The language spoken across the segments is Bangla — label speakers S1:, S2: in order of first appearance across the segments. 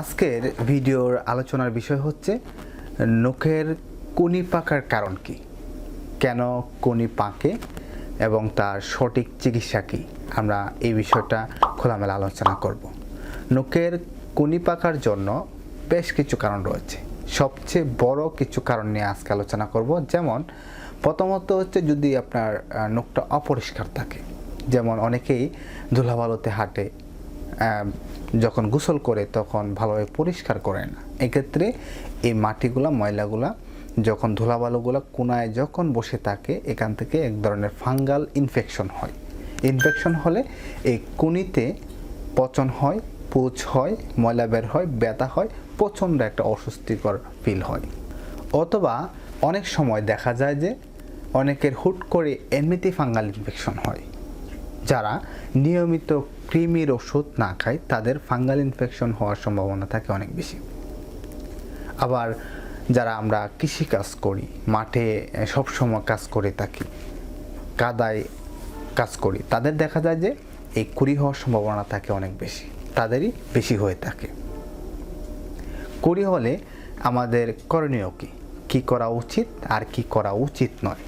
S1: আজকের ভিডিওর আলোচনার বিষয় হচ্ছে, নখের কুনি পাকার কারণ কি? কেন কুনি পাকে এবং তার সঠিক চিকিৎসা কি? আমরা এই বিষয়টা খোলামেলা আলোচনা করব। নখের কুনি পাকার জন্য বেশ কিছু কারণ রয়েছে। সবচেয়ে বড় কিছু কারণ নিয়ে আজকে আলোচনা করব। যেমন, প্রথমত হচ্ছে যদি আপনার নখটা অপরিষ্কার থাকে, যেমন অনেকেই ধুলাবালুতে হাঁটে যখন গোসল করে তখন ভালোভাবে পরিষ্কার করে না। এক্ষেত্রে এই মাটিগুলা, ময়লাগুলা, যখন ধুলাবালুগুলা কোনায় যখন বসে থাকে, এখান থেকে এক ধরনের ফাঙ্গাল ইনফেকশন হয়। ইনফেকশন হলে এই কুনিতে পচন হয় পুজ হয়, ময়লা বের হয়, ব্যথা হয়, প্রচণ্ড একটা অস্বস্তিকর ফিল হয়। অথবা অনেক সময় দেখা যায় যে অনেকের হুট করে এমনিতেই ফাঙ্গাল ইনফেকশন হয়। যারা নিয়মিত কৃমির ওষুধ না খায়, তাদের ফাঙ্গাল ইনফেকশন হওয়ার সম্ভাবনা থাকে অনেক বেশি। আবার যারা আমরা কৃষিকাজ করি, মাঠে সবসময় কাজ করে থাকি, কাদায় কাজ করি, তাদের দেখা যায় যে এই কুড়ি হওয়ার সম্ভাবনা থাকে অনেক বেশি, তাদেরই বেশি হয়ে থাকে। কুড়ি হলে আমাদের করণীয় কি? কি করা উচিত আর কি করা উচিত নয়?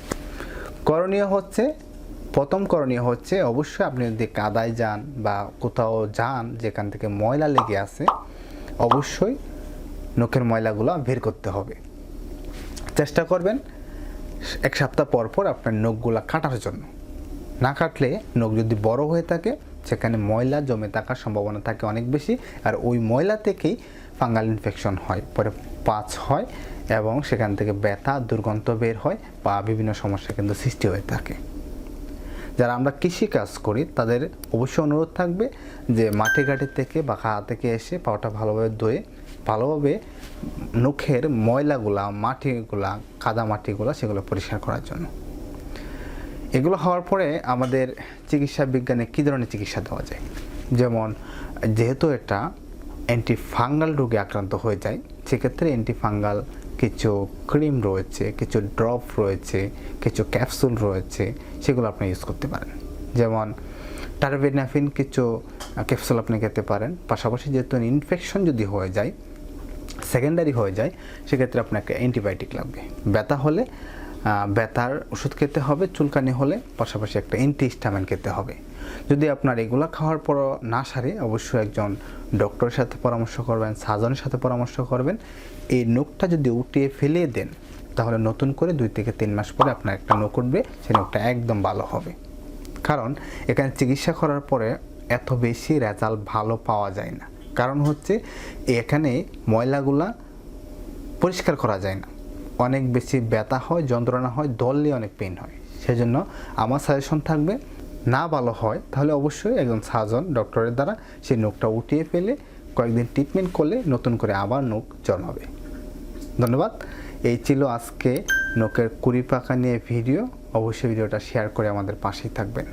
S1: করণীয় হচ্ছে প্রথম করণীয় হচ্ছে অবশ্যই আপনি যদি কাদায় যান বা কোথাও যান যেখান থেকে ময়লা লেগে আছে, অবশ্যই নখের ময়লাগুলো বের করতে হবে। চেষ্টা করবেন এক সপ্তাহ পর পর আপনার নখগুলো কাটার জন্য। না কাটলে নখ যদি বড় হয়ে থাকে, সেখানে ময়লা জমে থাকার সম্ভাবনা থাকে অনেক বেশি, আর ওই ময়লা থেকেই ফাঙ্গাল ইনফেকশন হয়। পরে পাঁচ হয় এবং সেখান থেকে ব্যথা, দুর্গন্ধ বের হয় বা বিভিন্ন সমস্যা কিন্তু সৃষ্টি হয়ে থাকে। যারা আমরা কৃষি কাজ করি, তাদের অবশ্যই অনুরোধ থাকবে যে মাঠে ঘাটে থেকে বা খাওয়া থেকে এসে পাওয়াটা ভালোভাবে ধুয়ে, ভালোভাবে নখের ময়লাগুলা, মাটিগুলা, কাদা মাটিগুলা সেগুলো পরিষ্কার করার জন্য। এগুলো হওয়ার পরে আমাদের চিকিৎসা বিজ্ঞানে কী ধরনের চিকিৎসা দেওয়া যায়? যেমন, যেহেতু এটা অ্যান্টি ফাঙ্গাল রোগে আক্রান্ত হয়ে যায় সেক্ষেত্রে অ্যান্টি ফাঙ্গাল কিছু ক্রিম রয়েছে, কিছু ড্রপ রয়েছে, কিছু ক্যাপসুল রয়েছে, সেগুলো আপনি ইউজ করতে পারেন। যেমন টারভেনাফিন কিছু ক্যাপসুল আপনি খেতে পারেন, পাশাপাশি যেহেতু ইনফেকশন যদি হয়ে যায় সেকেন্ডারি হয়ে যায়, সেক্ষেত্রে আপনাকে অ্যান্টিবায়োটিক লাগবে। ব্যথা হলে ব্যথার ওষুধ খেতে হবে, চুলকানি হলে, পাশাপাশি একটা অ্যান্টিহিস্টামিন খেতে হবে। যদি আপনার এগুলো খাওয়ার পর না সারে, অবশ্যই একজন ডক্টরের সাথে পরামর্শ করবেন সার্জনের সাথে পরামর্শ করবেন। এই নখটা যদি উঠিয়ে ফেলে দেন, তাহলে নতুন করে দুই থেকে তিন মাস পরে আপনার একটা নখ উঠবে সেই নখটা একদম ভালো হবে। কারণ এখানে চিকিৎসা করার পরে এত বেশি রেজাল্ট ভালো পাওয়া যায় না। কারণ হচ্ছে এখানে ময়লাগুলা পরিষ্কার করা যায় না। অনেক বেশি ব্যথা হয়, যন্ত্রণা হয় দললে অনেক পেন হয়। সেজন্য আমার সাজেশন থাকবে না ভালো হয়, তাহলে অবশ্যই একজন সার্জন ডক্টরের দ্বারা সেই নখটা উঠিয়ে ফেলে কয়েকদিন ট্রিটমেন্ট করলে নতুন করে আবার নখ জন্মাবে। ধন্যবাদ। এই ছিল আজকে নখের কুড়ি পাকা নিয়ে ভিডিও অবশ্যই ভিডিওটা শেয়ার করে আমাদের পাশেই থাকবেন।